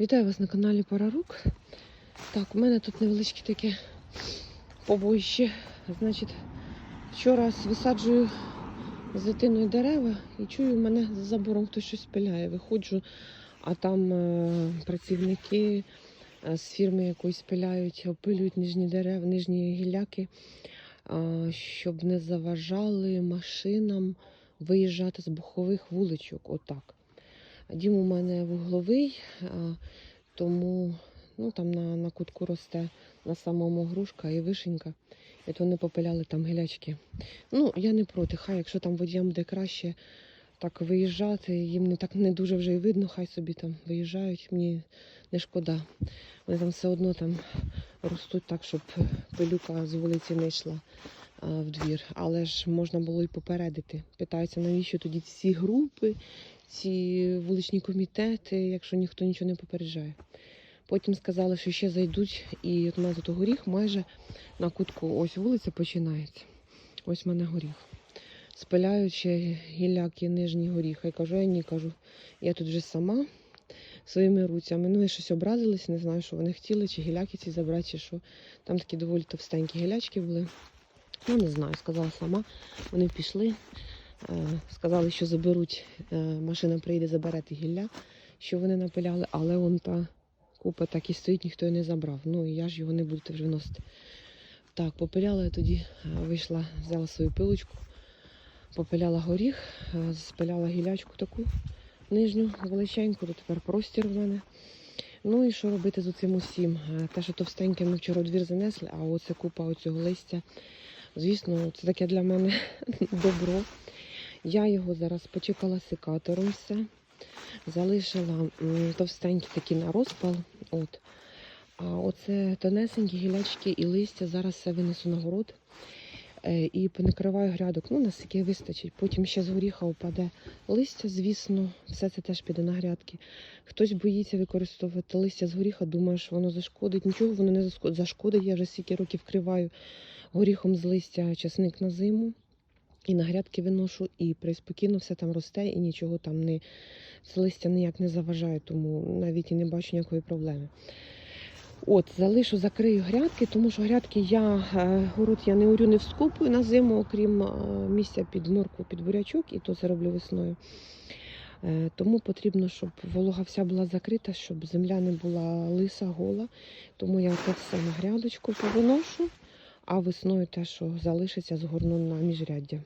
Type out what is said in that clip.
Вітаю вас на каналі Парарук. Так, у мене тут невеличке таке побоїще. Значить, вчора висаджую з дерева і чую, мене за забором хтось щось пиляє. Виходжу, а там е, працівники е, з фірми якоїсь пиляють, опилюють нижні дерева, нижні гілляки, е, щоб не заважали машинам виїжджати з бухових вуличок. Отак. Дім у мене вугловий, тому ну, там на, на кутку росте на самому грушка і вишенька. І то вони попиляли там гілячки. Ну, я не проти, хай, якщо там водіям буде краще так виїжджати, їм не так не дуже вже й видно, хай собі там виїжджають, мені не шкода. Вони там все одно там ростуть так, щоб пилюка з вулиці не йшла в двір. Але ж можна було й попередити. Питаються, навіщо тоді ці групи, ці вуличні комітети, якщо ніхто нічого не попереджає. Потім сказали, що ще зайдуть, і от у мене тут горіх майже на кутку. Ось вулиця починається. Ось в мене горіх. Спиляють ще гілляки нижні горіха. І кажу, я ні, кажу, я тут вже сама своїми руцями. Ну, і щось образились, не знаю, що вони хотіли, чи гіляки ці забрати, чи що. Там такі доволі товстенькі гілячки були. Ну, не знаю, сказала сама. Вони пішли. Е, Сказали, що заберуть, е, машина прийде, забере ті гілля, що вони напиляли, але вон та купа так і стоїть, ніхто її не забрав. Ну і я ж його не буду вже вносити. Так, попиляла я тоді, е, вийшла, взяла свою пилочку, попиляла горіх, спиляла гілячку таку нижню, величеньку, тут тепер простір в мене. Ну і що робити з цим усім? Те, що товстеньке ми вчора двір занесли, а оце купа оцього листя. Звісно, це таке для мене добро. Я його зараз почекала секатором все. Залишила товстенький такий на розпал. От. А оце тонесенькі гілячки і листя. Зараз все винесу на город і понакриваю грядок. Ну, наскільки вистачить. Потім ще з горіха впаде листя, звісно, все це теж піде на грядки. Хтось боїться використовувати листя з горіха, думає, що воно зашкодить. Нічого воно не зашкодить. Я вже стільки років вкриваю горіхом з листя часник на зиму. І на грядки виношу, і приспокійно все там росте, і нічого там не це листя ніяк не заважає, тому навіть і не бачу ніякої проблеми. От, залишу, закрию грядки, тому що грядки я е, город я не орю, не вскупую на зиму, окрім е, місця під моркву, під бурячок, і то це роблю весною. Е, Тому потрібно, щоб волога вся була закрита, щоб земля не була лиса, гола. Тому я це все на грядочку повиношу, а весною те, що залишиться, згорну на міжряддя.